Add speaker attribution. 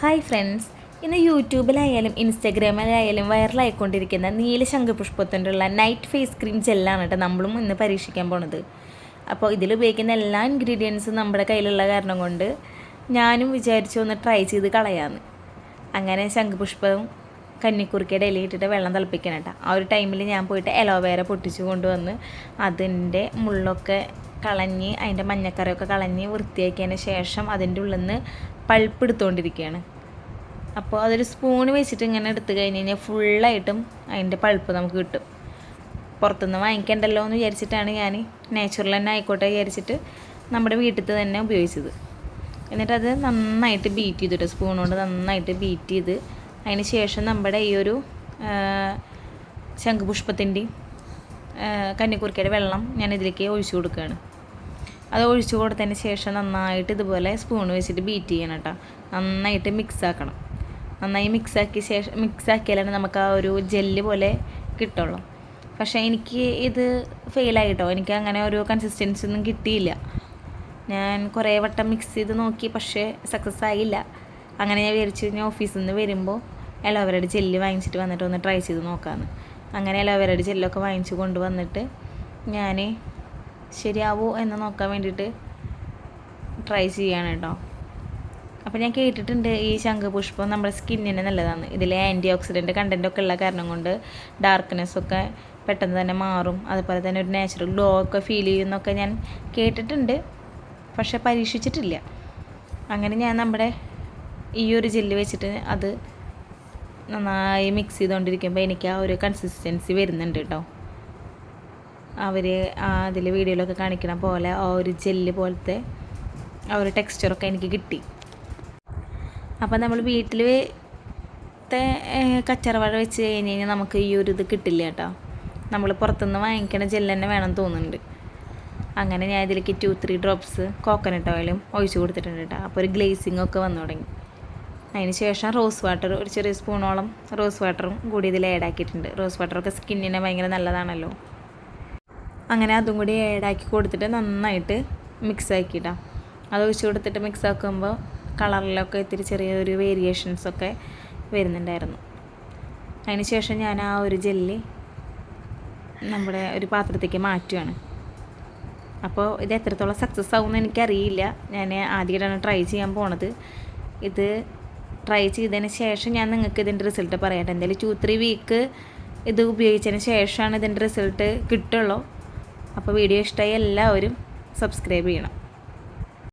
Speaker 1: Hi friends ഇന്ന് യൂട്യൂബിലായാലും ഇൻസ്റ്റഗ്രാമിലായാലും വൈറലായിക്കൊണ്ടിരിക്കുന്ന നീല ശംഖുപുഷ്പത്തിന്റെ night face cream ജെല്ലാണ് കേട്ടോ നമ്മളും ഇന്ന് പരീക്ഷിക്കാൻ പോണത്. അപ്പോൾ ഇതിൽ ഉപയോഗിക്കുന്ന എല്ലാ ഇൻഗ്രീഡിയൻസും നമ്മുടെ കയ്യിലുള്ള കാരണം കൊണ്ട് ഞാനും വിചാരിച്ചു ഒന്ന് ട്രൈ ചെയ്ത് കളയാമെന്ന് അങ്ങനെ ശംഖുപുഷ്പവും കന്നിക്കുറുക്കയുടെ ഇലയിട്ടിട്ട് വെള്ളം തിളപ്പിക്കണം കേട്ടോ ആ ഒരു ടൈമിൽ ഞാൻ പോയിട്ട് എലോവേര പൊട്ടിച്ചു കൊണ്ടുവന്ന് അതിന്റെ മുള്ളൊക്കെ കളഞ്ഞ് അതിന്റെ മഞ്ഞക്കറിയൊക്കെ കളഞ്ഞ് വൃത്തിയാക്കിയതിന് ശേഷം അതിന്റെ ഉള്ളിൽ നിന്ന് പൾപ്പ് എടുത്തുകൊണ്ടിരിക്കുകയാണ് അപ്പോൾ അതൊരു സ്പൂൺ വെച്ചിട്ട് ഇങ്ങനെ എടുത്തു കഴിഞ്ഞ് കഴിഞ്ഞാൽ ഫുള്ളായിട്ടും അതിന്റെ പൾപ്പ് നമുക്ക് കിട്ടും. പുറത്തുനിന്ന് വാങ്ങിക്കണ്ടല്ലോ എന്ന് വിചാരിച്ചിട്ടാണ് ഞാൻ നാച്ചുറൽ തന്നെ ആയിക്കോട്ടെ വിചാരിച്ചിട്ട് നമ്മുടെ വീട്ടിൽ തന്നെ ഉപയോഗിച്ചത്. എന്നിട്ട് അത് നന്നായിട്ട് ബീറ്റ് ചെയ്തിട്ട് സ്പൂൺ കൊണ്ട് നന്നായിട്ട് ബീറ്റ് ചെയ്ത് അതിന് ശേഷം നമ്മുടെ ഈ ഒരു ശംഖുപുഷ്പത്തിന്റെയും കന്നിക്കുറുക്കയുടെ വെള്ളം ഞാൻ ഇതിലേക്ക് ഒഴിച്ചു കൊടുക്കുകയാണ്. അത് ഒഴിച്ചു കൊടുത്തതിന് ശേഷം നന്നായിട്ട് ഇതുപോലെ സ്പൂൺ വെച്ചിട്ട് ബീറ്റ് ചെയ്യണം കേട്ടോ. നന്നായിട്ട് മിക്സ് ആക്കണം. നന്നായി മിക്സാക്കിയ ശേഷം മിക്സാക്കിയാലാണ് നമുക്ക് ആ ഒരു ജെല്ല് പോലെ കിട്ടുള്ളൂ. പക്ഷേ എനിക്ക് ഇത് ഫെയിലായി കേട്ടോ എനിക്ക് അങ്ങനെ ഒരു കൺസിസ്റ്റൻസി ഒന്നും കിട്ടിയില്ല. ഞാൻ കുറേ വട്ടം മിക്സ് ചെയ്ത് നോക്കി പക്ഷേ സക്സസ് ആയില്ല. അങ്ങനെ ഞാൻ വിചാരിച്ചു ഞാൻ ഓഫീസിൽ നിന്ന് വരുമ്പോൾ എലോവരയുടെ ജെല്ല് വാങ്ങിച്ചിട്ട് വന്നിട്ട് ഒന്ന് ട്രൈ ചെയ്ത് നോക്കാമെന്ന് അങ്ങനെ എലോവരയുടെ ജെല്ലൊക്കെ വാങ്ങിച്ചു കൊണ്ടുവന്നിട്ട് ഞാൻ ശരിയാവോ എന്ന് നോക്കാൻ വേണ്ടിയിട്ട് ട്രൈ ചെയ്യാണ് കേട്ടോ അപ്പോൾ ഞാൻ കേട്ടിട്ടുണ്ട് ഈ ശംഖുപുഷ്പം നമ്മുടെ സ്കിന്നിന് നല്ലതാണ്. ഇതിൽ ആന്റി ഓക്സിഡന്റ് കണ്ടന്റ് ഒക്കെ ഉള്ള കാരണം കൊണ്ട് ഡാർക്ക്നെസ് ഒക്കെ പെട്ടെന്ന് തന്നെ മാറും. അതുപോലെ തന്നെ ഒരു നാച്ചുറൽ ഗ്ലോ ഒക്കെ ഫീൽ ചെയ്യുന്നൊക്കെ ഞാൻ കേട്ടിട്ടുണ്ട്. പക്ഷെ പരീക്ഷിച്ചിട്ടില്ല. അങ്ങനെ ഞാൻ നമ്മുടെ ഈ ഒരു ജെല്ല് വെച്ചിട്ട് അത് നന്നായി മിക്സ് ചെയ്തുകൊണ്ടിരിക്കുമ്പോൾ എനിക്ക് ആ ഒരു കൺസിസ്റ്റൻസി വരുന്നുണ്ട് കേട്ടോ അവർ അതിൽ വീഡിയോയിലൊക്കെ കാണിക്കണ പോലെ ആ ഒരു ജെല്ല് പോലത്തെ ആ ഒരു ടെക്സ്ചറൊക്കെ എനിക്ക് കിട്ടി. അപ്പം നമ്മൾ വീട്ടിൽ കച്ചറവാഴ വെച്ച് കഴിഞ്ഞ് കഴിഞ്ഞാൽ നമുക്ക് ഈ ഒരു ഇത് കിട്ടില്ല കേട്ടോ. നമ്മൾ പുറത്തുനിന്ന് വാങ്ങിക്കണ ജെല്ല് തന്നെ വേണം തോന്നുന്നുണ്ട്. അങ്ങനെ ഞാൻ ഇതിലേക്ക് ടു ത്രീ ഡ്രോപ്സ് കോക്കനട്ട് ഓയിലും ഒഴിച്ചു കൊടുത്തിട്ടുണ്ട് കേട്ടോ. അപ്പോൾ ഒരു ഗ്ലേസിംഗ് ഒക്കെ വന്നു തുടങ്ങി. അതിന് ശേഷം റോസ് വാട്ടർ ഒരു ചെറിയ സ്പൂണോളം റോസ് വാട്ടറും കൂടി ഇതിൽ ആഡ് ആക്കിയിട്ടുണ്ട്. റോസ് വാട്ടറൊക്കെ സ്കിന്നിനെ ഭയങ്കര നല്ലതാണല്ലോ. അങ്ങനെ അതും കൂടി ആക്കി കൊടുത്തിട്ട് നന്നായിട്ട് മിക്സ് ആക്കിയിട്ടാം അത് ഒഴിച്ച് കൊടുത്തിട്ട് മിക്സ് ആക്കുമ്പോൾ കളറിലൊക്കെ ഇത്തിരി ചെറിയൊരു വേരിയേഷൻസൊക്കെ വരുന്നുണ്ടായിരുന്നു. അതിന് ശേഷം ഞാൻ ആ ഒരു ജെല്ലി നമ്മുടെ ഒരു പാത്രത്തേക്ക് മാറ്റുകയാണ് അപ്പോൾ ഇത് എത്രത്തോളം സക്സസ് ആവുമെന്ന് എനിക്കറിയില്ല. ഞാൻ ആദ്യമായിട്ടാണ് ട്രൈ ചെയ്യാൻ പോണത്. ഇത് ട്രൈ ചെയ്തതിന് ശേഷം ഞാൻ നിങ്ങൾക്ക് ഇതിന്റെ റിസൾട്ട് പറയട്ടെ എന്തായാലും ടു ത്രീ വീക്ക് ഇത് ഉപയോഗിച്ചതിന് ശേഷമാണ് ഇതിന്റെ റിസൾട്ട് കിട്ടുള്ളൂ. അപ്പോൾ വീഡിയോ ഇഷ്ടമായി എല്ലാവരും സബ്സ്ക്രൈബ് ചെയ്യണം.